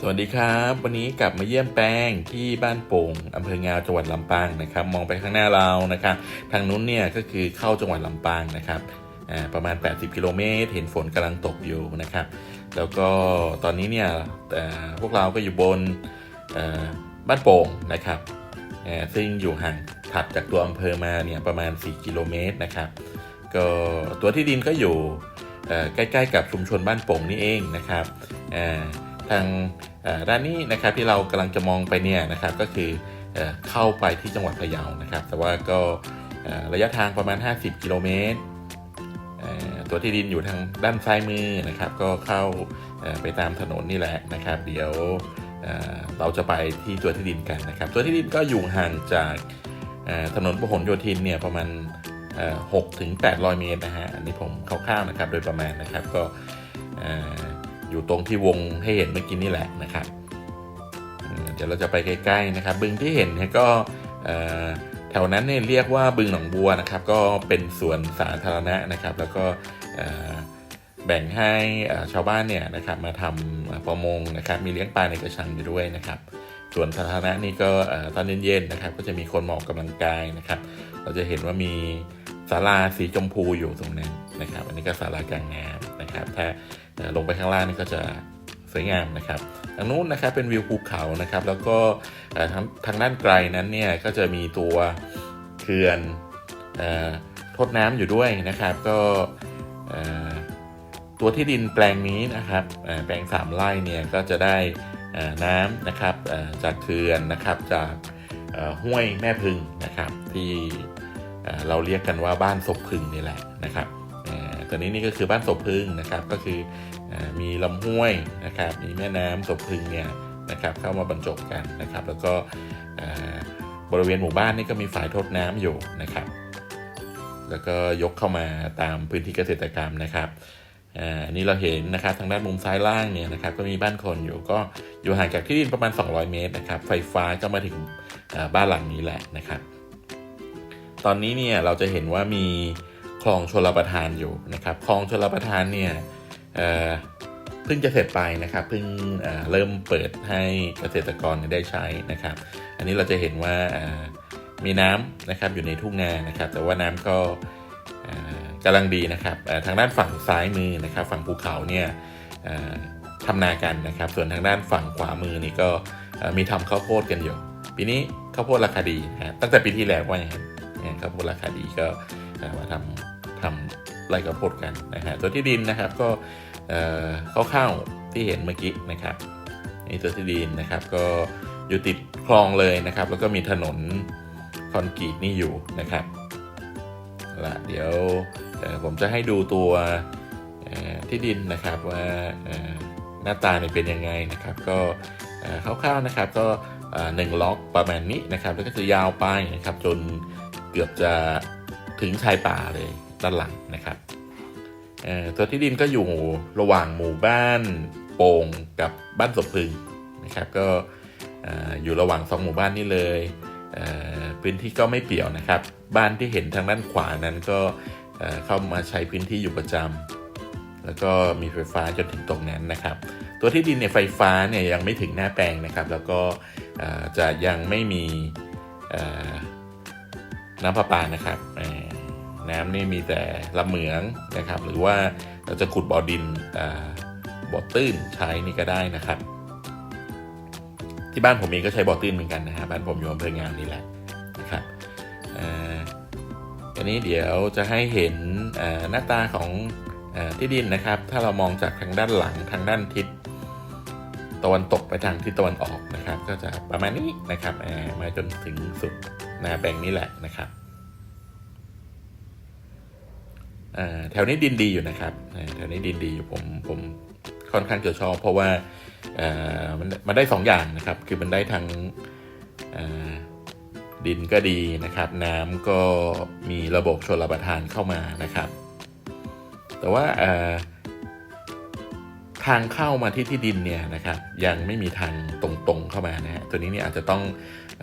สวัสดีครับ วันนี้กลับมาเยี่ยมแป้งที่บ้านโป่งอำเภองาวจังหวัดลำปางนะครับ มองไปข้างหน้าเรานะครับ ทางนู้นเนี่ยก็คือเข้าจังหวัดลำปางนะครับประมาณ 80 กิโลเมตร เห็นฝนกำลังตกอยู่นะครับ แล้วก็ตอนนี้เนี่ยพวกเราก็อยู่บนบ้านโป่งนะครับ ซึ่งอยู่ห่างถัดจากตัวอำเภอมาเนี่ยประมาณ 4 กิโลเมตรนะครับ ก็ตัวที่ดินก็อยู่ใกล้ๆกับชุมชนบ้านโป่งนี่เองนะครับ ทางด้านนี้นะครับที่เรากำลังจะมองไปเนี่ยนะครับก็คือเอเข้าไปที่จังหวัดพะเยานะครับ แต่ว่าก็ระยะทางประมาณ 50 กิโลเมตรตัวที่ดินอยู่ทางด้านซ้ายมือนะครับ ก็เข้าไปตามถนนนี่แหละนะครับ เดี๋ยวเราจะไปที่ตัวที่ดินกันนะครับ ตัวที่ดินก็อยู่ห่างจากถนนพหลโยธินเนี่ยประมาณหกถึงแปดร้อยเมตรนะฮะอันนี้ผมคร่าวๆนะครับโดยประมาณนะครับก็ อยู่ตรงที่วงให้เห็นเมื่อกี้นี่แหละนะครับเดี๋ยวเราจะไปใกล้ๆนะครับ บึงที่เห็นเนี่ยก็แถวนั้นเนี่ยเรียกว่าบึงหนองบัวนะครับ ก็เป็นสวนสาธารณะนะครับ แล้วก็แบ่งให้ชาวบ้านเนี่ยนะครับมาทำประมงนะครับมีเลี้ยงปลาในกระชังอยู่ด้วยนะครับส่วนสาธารณะนี่ก็ตอนเย็นๆนะครับ ก็จะมีคนมาออกกำลังกายนะครับ เราจะเห็นว่ามีศาลาสีชมพูอยู่ตรงนั้นนะครับ อันนี้ก็ศาลากลางงาม นะครับ ถ้าลงไปข้างล่างนี่ก็จะสวยงามนะครับทางนู้นนะครับเป็นวิวภูเขานะครับ แล้วก็ทางทางด้านไกลนั้นเนี่ยก็จะมีตัวเขื่อนอทดน้ำอยู่ด้วยนะครับ ก็ตัวที่ดินแปลงนี้นะครับแปลงสามไร่เนี่ยก็จะได้น้ำนะครับจากเขื่อนนะครับจากห้วยแม่พึงนะครับที่เอ่อเราเรียกกันว่าบ้านศพพึงนี่แหละนะครับ เอ่อตัวนี้นี่ก็คือบ้านศพพึงนะครับ ก็คืออมีลำห้วยนะครับ มีแม่น้ำศพพึงเนี่ยนะครับ เข้ามาบรรจบกันนะครับ แล้วก็บริเวณหมู่บ้านนี่ก็มีฝ่ายทดน้ำอยู่นะครับ แล้วก็ยกเข้ามาตามพื้นที่เกษตรกรรมนะครับอันนี้เราเห็นนะครับทางด้านมุมซ้ายล่างเนี่ยนะครับก็มีบ้านคนอยู่ก็อยู่ห่างจากที่ดินประมาณ 200 เมตรนะครับ ไฟฟ้าก็มาถึงบ้านหลังนี้แหละนะครับ ตอนนี้เนี่ยเราจะเห็นว่ามี ลองชลประทานอยู่นะครับคลองชลประทานเนี่ยเเพิ่งจะเสร็จไปนะครับเพิ่งเเริ่มเปิดให้เกษตรกรได้ใช้นะครับ อันนี้เราจะเห็นว่ามีน้ำนะครับอยู่ในทุ่งนานะครับ แต่ว่าน้ำก็อ่ากำลังดีนะครับทางด้านฝั่งซ้ายมือนะครับ ฝั่งภูเขาเนี่ยทำนากันนะครับ ส่วนทางด้านฝั่งขวามือนี่ก็มีทำข้าวโพดกันอยู่ ปีนี้ข้าวโพดราคาดีนะตั้งแต่ปีที่แล้วว่าอย่างนั้นี่ข้าวโพดราคาดีก็มาทำ ทำไร่ข้าวโพดกันนะฮะตัวที่ดินนะครับก็เอ่อคร่าวๆที่เห็นเมื่อกี้นะครับนี่ตัวที่ดินนะครับก็อยู่ติดคลองเลยนะครับ แล้วก็มีถนนคอนกรีตนี่อยู่นะครับละเดี๋ยวผมจะให้ดูตัวที่ดินนะครับว่าหน้าตาเนี่ยเป็นยังไงนะครับ ก็คร่าวๆนะครับก็หนึ่งล็อกประมาณนี้นะครับ แล้วก็จะยาวไปนะครับจนเกือบจะถึงชายป่าเลย ด้านหลังนะครับตัวที่ดินก็อยู่ระหว่างหมู่บ้านโป่งกับบ้านศพพึงนะครับก็อ่าอยู่ระหว่างสองหมู่บ้านนี้เลยเพื้นที่ก็ไม่เปี่ยวนะครับ บ้านที่เห็นทางด้านขวานั้นก็เอ่อเข้ามาใช้พื้นที่อยู่ประจำแล้วก็มีไฟฟ้าจนถึงตรงนั้นนะครับ ตัวที่ดินเนี่ยไฟฟ้าเนี่ยยังไม่ถึงหน้าแปลงนะครับ แล้วก็จะยังไม่มีน้ำประปานะครับเน้ำนี่มีแต่ลำเหมืองนะครับ หรือว่าเราจะขุดบ่อดินบ่อตื้นใช้นี่ก็ได้นะครับ ที่บ้านผมเองก็ใช้บ่อตื้นเหมือนกันนะฮะบ้านผมอยู่อำเภองามนี่แหละนะครับอันนี้เดี๋ยวจะให้เห็นหน้าตาของอที่ดินนะครับ ถ้าเรามองจากทางด้านหลังทางด้านทิศตะวันตกไปทางทิศตะวันออกนะครับ ก็จะประมาณนี้นะครับมาจนถึงสุดนาแปลงนี้แหละนะครับเอ่อ แถวนี้ดินดีอยู่นะครับแถวนี้ดินดีอยู่ผมผมค่อนข้างจะชอบ เพราะว่ามันมันได้สองอย่างนะครับ คือมันได้ทั้งดินก็ดีนะครับ น้ำก็มีระบบชลประทานเข้ามานะครับ แต่ว่าทางเข้ามาที่ที่ดินเนี่ยนะครับยังไม่มีทางตรงๆเข้ามานะฮะตัวนี้เนี่ยอาจจะต้อง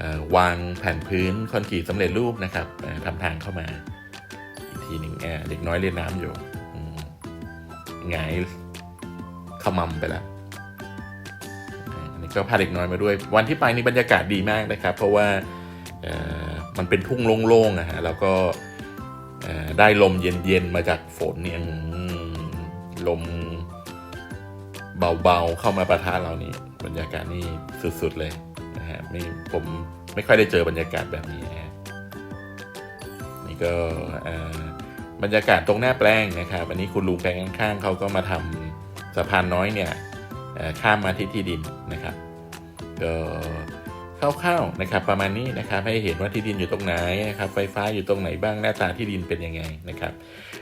อวางแผ่นพื้นคอนกรีตสำเร็จรูปนะครับทำทางเข้ามา ทีหนึ่งเอ่อเด็กน้อยเล่นน้ำอยู่หงายขมำไปแล้วอันนี้ก็พาเด็กน้อยมาด้วย วันที่ไปนี่บรรยากาศดีมากนะครับ เพราะว่ามันเป็นทุ่งโล่งๆนะฮะแล้วก็ได้ลมเย็นๆมาจากฝนเนี่ยลมเบาๆเข้ามาประทะเรานี่บรรยากาศนี่สุดๆเลยนะฮะไม่ผมไม่ค่อยได้เจอบรรยากาศแบบนี้นะ นี่ก็บรรยากาศตรงหน้าแปลงนะครับอันนี้คุณลุงแปลงข้างๆเขาก็มาทำสะพานน้อยเนี่ยข้ามมาที่ที่ดินนะครับก็คร่าวๆนะครับประมาณนี้นะครับให้เห็นว่าที่ดินอยู่ตรงไหนนะครับไฟฟ้าอยู่ตรงไหนบ้างหน้าตาที่ดินเป็นยังไงนะครับ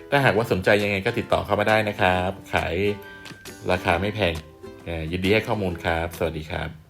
ถ้าหากว่าสนใจยังไงก็ติดต่อเข้ามาได้นะครับ ขายราคาไม่แพงยินดีให้ข้อมูลครับ สวัสดีครับ